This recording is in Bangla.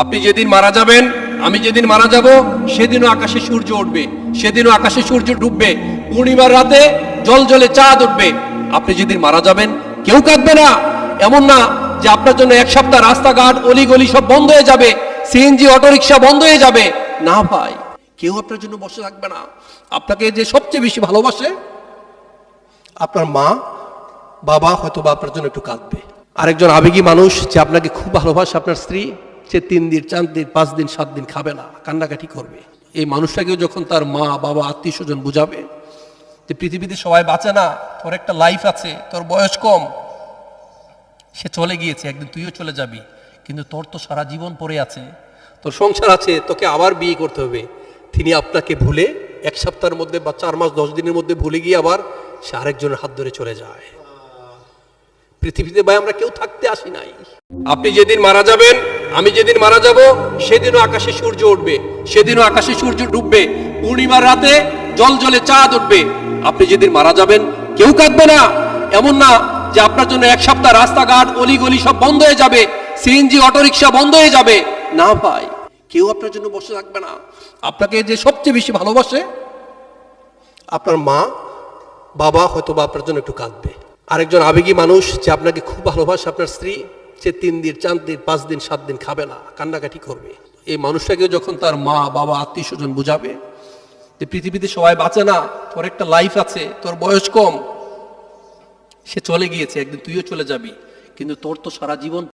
আপনি যেদিন মারা যাবেন, আমি যেদিন মারা যাব, সেদিনও আকাশে সূর্য উঠবে, সেদিনও আকাশে সূর্য ডুববে, পূর্ণিমার রাতে জল জলে চাঁদ উঠবে। আপনি যেদিন মারা যাবেন, কেউ কাঁদবে না, এমন না যে আপনার জন্য এক সপ্তাহ রাস্তাঘাট, অলিগলি সব বন্ধ হয়ে যাবে সিএনজি অটোরিকশা বন্ধ হয়ে যাবে। না ভাই, কেউ আপনার জন্য বসে থাকবে না। আপনাকে যে সবচেয়ে বেশি ভালোবাসে, আপনার মা, বাবা হয়তো বা আপনার জন্য একটু কাঁদবে। আরেকজন আবেগী মানুষ যে আপনাকে খুব ভালোবাসে, আপনার স্ত্রী সে তিন দিন, চার দিন, পাঁচ দিন, সাত দিন খাবে না, কান্নাকাটি করবে। এই মানুষটাকেও যখন তার মা, বাবা আত্মীয় স্বজন বুঝাবে যে পৃথিবীতে সবাই বাঁচে না, তোর একটা লাইফ আছে, তোর বয়স কম, সে চলে গিয়েছে, একদিন তুইও চলে যাবি। কিন্তু তোর তো সারা জীবন পড়ে আছে। তোর সংসার আছে, তোকে আবার বিয়ে করতে হবে। তিনি আপনাকে ভুলে এক সপ্তাহের মধ্যে বা চার মাস, দশ দিনের মধ্যে ভুলে গিয়ে আবার সে আরেকজনের হাত ধরে চলে যায়। পৃথিবীতে ভাই আমরা কেউ থাকতে আসি নাই। আপনি যেদিন মারা যাবেন আমি যেদিন মারা যাব, সেদিনও আকাশে সূর্য উঠবে, সেদিনও আকাশে সূর্য ডুববে, পূর্ণিমার রাতে জল জলে চাঁদ উঠবে। আপনি যেদিন মারা যাবেন, কেউ কাঁদবে না। এমন না যে আপনার জন্য এক সপ্তাহ রাস্তাঘাট, অলিগলি সব বন্ধ হয়ে যাবে, সিএনজি, অটোরিকশা বন্ধ হয়ে যাবে। না ভাই, কেউ আপনার জন্য বসে থাকবে না। আপনাকে যে সবচেয়ে বেশি ভালোবাসে, আপনার মা, বাবা হয়তো বা আপনার জন্য একটু কাঁদবে। আরেকজন আবেগী মানুষ যে আপনাকে খুব ভালোবাসে, আপনার স্ত্রী সে তিন দিন, চার দিন, পাঁচ দিন, সাত দিন খাবে না, কান্নাকাটি করবে। এই মানুষটাকে যখন তার মা, বাবা আত্মীয় স্বজন বুঝাবে যে পৃথিবীতে সবাই বাঁচে না, তোর একটা লাইফ আছে, তোর বয়স কম, সে চলে গিয়েছে, একদিন তুইও চলে যাবি, কিন্তু তোর তো সারা জীবন